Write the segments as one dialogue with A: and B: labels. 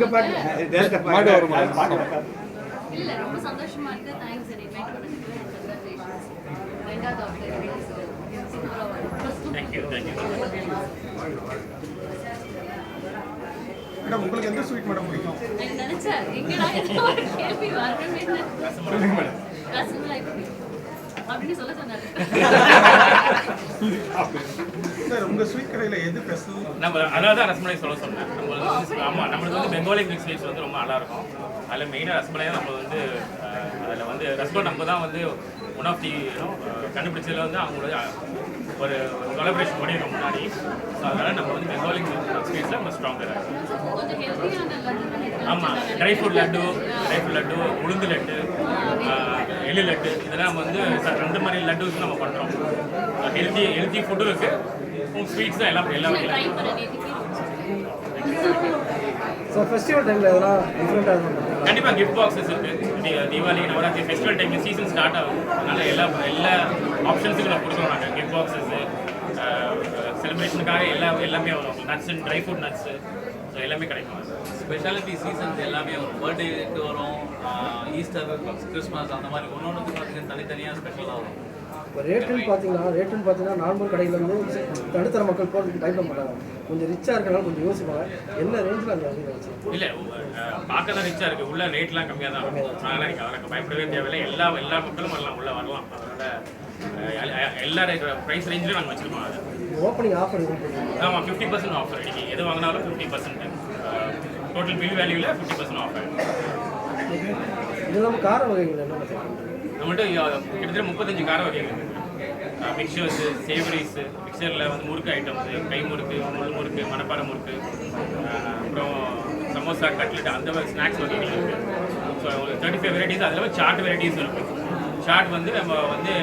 A: அங்க பாருங்க டேரக்டா
B: மாடு வருமா?
C: இல்ல ரொம்ப சந்தோஷமா இருக்கு. தேங்க்ஸ் சார் இன்வைட் பண்ணதுக்கு கங்க்ராச்சுலேஷன்ஸ்
B: மேடம் உங்களுக்கு எந்த ஸ்வீட் மேடம் பிடிக்கும்?
C: நான் நினைச்சேன் எங்கடா ஏதோ ஒரு கேள்வி வரணுமே
B: மேடம்.
C: ரசமலாய் பிடிக்கும் அப்படின்னு சொல்ல சொன்னாரு.
B: சார் உங்க ஸ்வீட் கடையில எது ஸ்பெஷல்
D: நம்ம அதனால தான் ரசமலை சொல்ல சொன்னேன் நம்ம வந்து ஆமாம் நம்மளுக்கு வந்து பெங்காலி மிக்ஸ் ஸ்வீட்ஸ் வந்து ரொம்ப நல்லா இருக்கும். அதில் மெயினாக ரசமலை நம்ம வந்து அதில் வந்து ரசமலை நம்ம தான் வந்து ஒன் ஆஃப் தி கண்டுபிடிச்சதுல வந்து அவங்களோட ஒரு கொலபரேஷன் பண்ணியிருக்கோம் முன்னாடி. ஸோ அதனால் நம்ம வந்து பெங்காலி ஸ்வீட்ஸில் நம்ம ஸ்ட்ராங்கராக இருக்கும். ஆமாம் dry fruit laddu dry fruit laddu உளுந்து லட்டு எள்ளு லட்டு இதெல்லாம் வந்து ரெண்டு மாதிரி லட்டுஸ் நம்ம பண்ணுறோம் ஹெல்த்தி ஹெல்த்தி ஃபுட்டும் இருக்குது ஸ்வீட்ஸ் தான் எல்லாம் எல்லாமே
E: ஸோ ஃபெஸ்டிவல் டைமில் எதனா டிஃப்ரெண்ட்டாக
D: கண்டிப்பாக கிஃப்ட் பாக்ஸஸ் இருக்கு. தி- Deepavali Navaratri festival time season start ஆகும். அதனால எல்லா எல்லா ஆப்ஷன்ஸுக்கும் நம்ம கொடுக்குறோம் நாங்கள் கிஃப்ட் பாக்ஸஸ் செலிப்ரேஷனுக்காக எல்லா எல்லாமே வரும். Nuts dry fruit nuts so எல்லாமே கிடைக்கும்.
F: ஸ்பெஷாலிட்டி சீசன்ஸ் எல்லாமே வரும். பர்த்டேக்கு வரும் ஈஸ்டர் கிறிஸ்மஸ் அந்த மாதிரி ஒன்று ஒன்றுக்கு பார்த்தீங்கன்னா தனித்தனியாக ஸ்பெஷலாக வரும்.
E: இப்போ ரேட்டுன்னு பார்த்தீங்கன்னா ரேட்டுன்னு பார்த்தீங்கன்னா நார்மல் கடையில் வந்து நடுத்தர மக்கள் போகிறதுக்கு பயப்பட மாட்டாங்க. கொஞ்சம் ரிச்சாக இருக்கனால கொஞ்சம் யோசிப்பாங்க. என்ன ரேஞ்சில் அந்த வந்து வச்சு?
D: இல்லை பார்க்க தான் ரிச்சாக இருக்குது உள்ள ரேட்லாம் கம்மியாக தான் இருக்கும். அதனால் நீங்கள் அதற்கு பயப்படவே தேவையில்லை. எல்லா எல்லா மக்களும் வரலாம். உள்ள வரலாம். அதனால் எல்லா ப்ரைஸ் ரேஞ்சிலும் நாங்கள் வச்சுருக்கோம். அது
E: ஓப்பனிங் ஆஃபர்
D: ஆமாம் ஃபிஃப்டி பர்சன்ட் ஆஃபர் இன்னைக்கு எது வாங்கினாலும் ஃபிஃப்டி பர்சன்ட் டோட்டல் பில் வேல்யூவில் ஃபிஃப்டி பர்சன்ட் ஆஃபர்
E: இது இல்லாமல் கார வகைகள் என்ன
D: நம்மள்ட்ட கிட்டத்தட்ட முப்பத்தஞ்சு கார வகைகள். மிக்சர்ஸு சேவரிஸு மிக்சரில் வந்து முறுக்கு ஐட்டம்ஸு கை முறுக்கு முள் முறுக்கு மணப்பாறை முறுக்கு அப்புறம் சமோசா கட்லெட் அந்த மாதிரி ஸ்நாக்ஸ் வகைகள் இருக்குது ஸோ ஒரு தேர்ட்டி ஃபைவ் வெரைட்டிஸ் அதில் சாட் வெரைட்டிஸ் இருக்குது சாட் வந்து நம்ம வந்து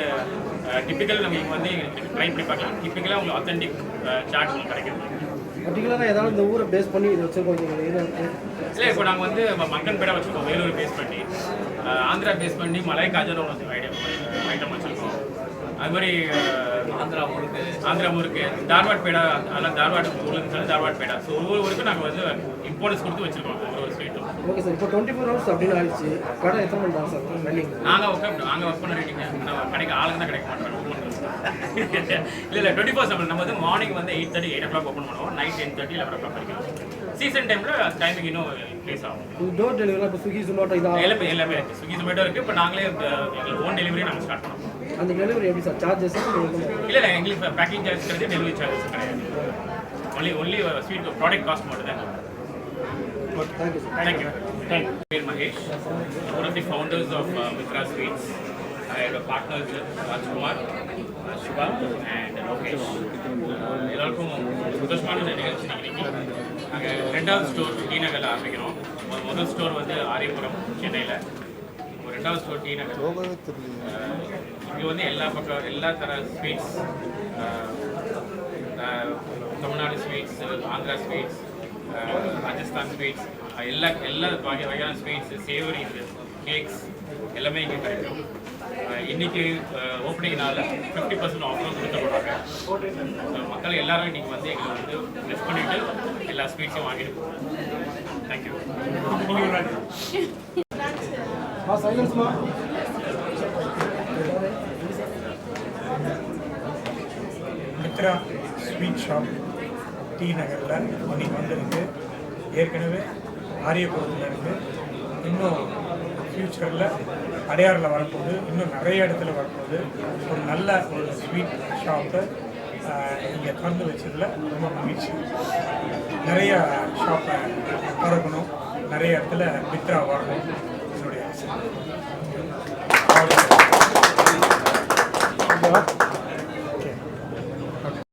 D: டிப்பிக்கல் நம்ம இங்க வந்து ட்ரை பண்ணி பார்க்கலாம். டிப்பிக்கலாக உங்களுக்கு ஆத்தென்டிக் சாட் உங்களுக்கு கிடைக்கும்
E: பர்டிகுலராக ஏதாவது இந்த ஊரை பேஸ் பண்ணி இது வச்சுருக்கோம்
D: இல்லை இப்போ நாங்கள் வந்து மக்கன் பேடா வச்சுருக்கோம் வேலூர் பேஸ் பண்ணி. ஆந்திரா பேஸ் பண்ணி மலை காஜரும் ஐட்டம் ஐட்டம் வச்சுருக்கோம். அது மாதிரி
F: ஆந்திரா முறுக்கு
D: ஆந்திரா முறுக்கு தார்வாட் பேடா அதெல்லாம் தார்வாட் ஊருக்கு சொல்லி தார்வாட் பேடா. ஸோ ஒவ்வொரு ஊருக்கும் நாங்கள் வந்து இம்பார்ட்டன்ஸ் கொடுத்து வச்சுருக்கோம் ஒரு ஒரு
E: ஓகே சார் இப்போ டுவெண்ட்டி ஃபோர் ஹவர்ஸ் அப்படின்னு ஆயிடுச்சு. கடை எத்தனை மணி நேரம் சார் ரன்னிங்
D: நாங்கள் ஒர்க் நாங்கள் ஒர்க் பண்ண ரெடிங்க ஆனால் கடைக்கு ஆளுங்க தான் கிடைக்க மாட்டாங்க. இல்லை இல்லை டுவெண்ட்டி ஃபோர் செவன் நம்ம வந்து மார்னிங் வந்து eight thirty eight o'clock open பண்ணுவோம். Night ten thirty eleven o'clock வரைக்கும் சீசன் டைமில் டைமிங் இன்னும் இன்க்ரீஸ் ஆகும்.
E: டோர் டெலிவரி இப்போ ஸ்விக்கி ஜொமேட்டோ இதாக
D: எல்லாமே எல்லாமே இருக்குது ஸ்விக்கி ஜொமேட்டோ இருக்குது இப்போ நாங்களே எங்களுக்கு ஓன் டெலிவரி நாங்கள் ஸ்டார்ட் பண்ணோம்.
E: அந்த டெலிவரி எப்படி சார் சார்ஜஸ்
D: இல்லை இல்லை எங்களுக்கு பேக்கிங் சார்ஜ் கிடையாது டெலிவரி சார்ஜஸ் கிடையாது. Only only sweet product cost மட்டும் தான்
E: thank you sir
D: Thank you. Thank you. Mahesh, one of the founders of uh, Mitra Sweets. I have a partner Rajkumar, uh, Shiva and Lokesh. Uh, எல்லாருக்கும் சந்தோஷமான ஒரு நிகழ்ச்சி இன்னைக்கு நாங்கள் ரெண்டாவது store D நகரில் ஆரம்பிக்கிறோம் ஒரு முதல் ஸ்டோர் வந்து ஆரியபுரம் சென்னையில் இப்போ ரெண்டாவது ஸ்டோர் டி நகர் இங்கே வந்து எல்லா பக்கம் எல்லா தர sweets Tamil Nadu sweets Andhra sweets Rajasthan sweets எல்லா எல்லா வகை வகையான ஸ்வீட்ஸ் சேவரி கேக்ஸ் எல்லாமே இங்கே கிடைக்கும். இன்னைக்கு ஓப்பனிங்னால ஃபிஃப்டி பர்சன்ட் ஆஃபரும் கொடுத்துருக்காங்க ஸோ மக்கள் எல்லாரும் இன்னைக்கு வந்து எங்களை வந்து மிஸ் பண்ணிட்டு எல்லா ஸ்வீட்ஸையும் வாங்கிட்டு போகிறாங்க thank you
G: Mithra sweet shop. T நகரில் மணி வந்திருக்கு ஏற்கனவே ஆரியபுரத்தில் இருக்குது இன்னும் ஃப்யூச்சரில் அடையாறில் வரப்போகுது. இன்னும் நிறைய இடத்துல வரப்போகுது. ஒரு நல்ல ஒரு ஸ்வீட் ஷாப்பை இங்கே திறந்து வச்சதில் ரொம்ப மகிழ்ச்சி. நிறைய ஷாப்பை திறக்கணும். நிறைய இடத்துல மித்ரா வரணும் என்னுடைய ஆசை.